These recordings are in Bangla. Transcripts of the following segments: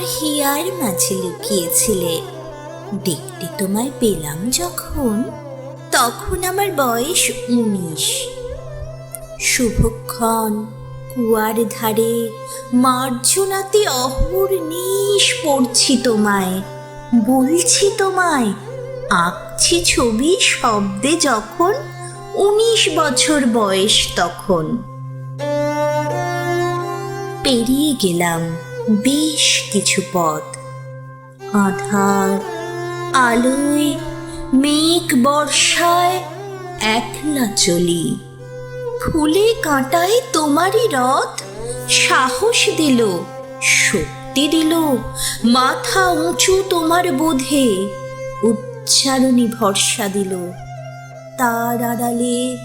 হিয়ার মাঝে লুকিয়েছিলে। দেখতে তোমায় পেলাম যখন, তখন আমার বয়স উনিশ। শুভক্ষণ, কুয়ার ধারে মার্জনাতে অহর নিশ পড়ছি তোমায়। বলছি তোমায়, আঁকছি ছবি শব্দে যখন উনিশ বছর বয়স তখন। পেরিয়ে গেলাম। বেশ কিছু পথ। আধার, আলোয়, মেঘ বর্ষায়, একলা চলি। ফুলে কাঁটায় তোমারই রথ, সাহস দিল, শক্তি দিল, মাথা উঁচু তোমার বোধে, উচ্চারণী ভরসা দিল। তার আড়ালে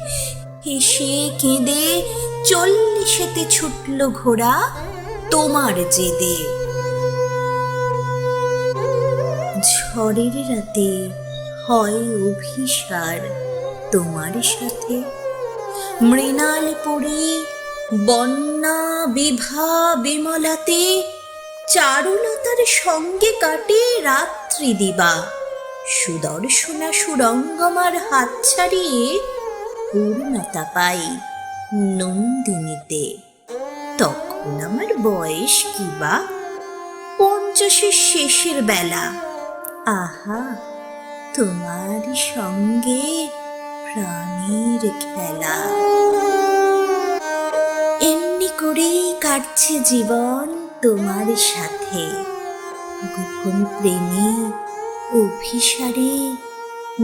হেসে কেঁদে চল্লিশেতে ছুটল ঘোড়া তোমার জেদে। ঝড়ের রাতে হয় অভিসার তোমার সাথে। মৃণাল পড়ে বন্যা বিভা বিমলাতে চারুলতার সঙ্গে কাটে রাত্রি দিবা। সুদর্শনা সুরঙ্গমার হাত ছাড়িয়ে পূর্ণতা পাই নন্দিনীতে। তখন আমার বয়স কি বা? পঞ্চাশের শেষের বেলা। আহা, তোমার সঙ্গে প্রাণীর খেলা। এমনি করেই কাটছে জীবন তোমার সাথে। গোপন প্রেমে, অভিসারে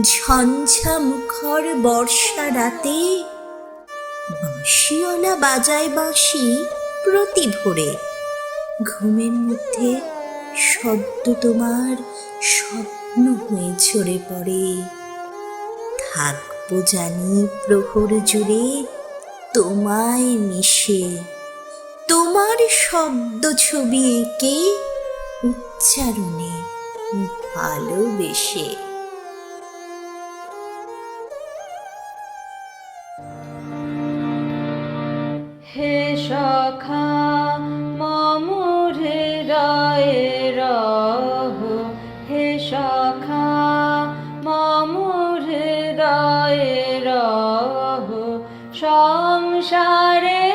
ঝঞ্ঝা মুখর বর্ষা রাতে, বাঁশিওয়ালা বাজায় বাঁশি প্রতি ভোরে। ঘুমের মধ্যে শব্দ তোমার স্বপ্ন হয়ে ঝরে পড়ে। থাকব জানি প্রহর জুড়ে, তোমায় মিশে। তোমার শব্দ ছবি এঁকে উচ্চারণে ভালোবেসে। সখা মামুরে রায় রহ। হে সখা মামুরে রায় রহ। সংসারে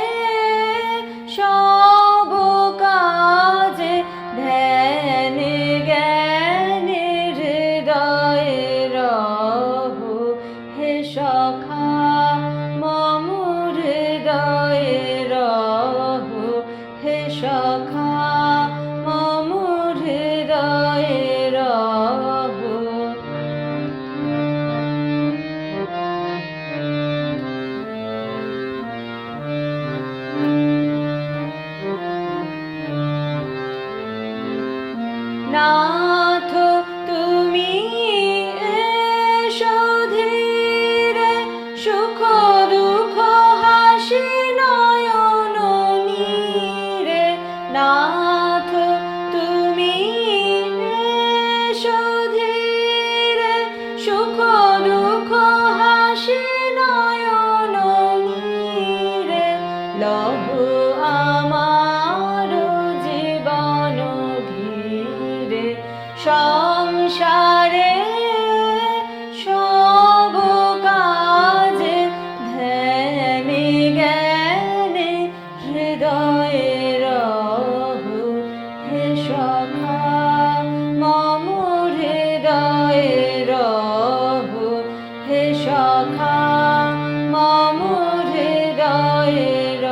সুখ দুঃখ সখা মম হৃদয়ের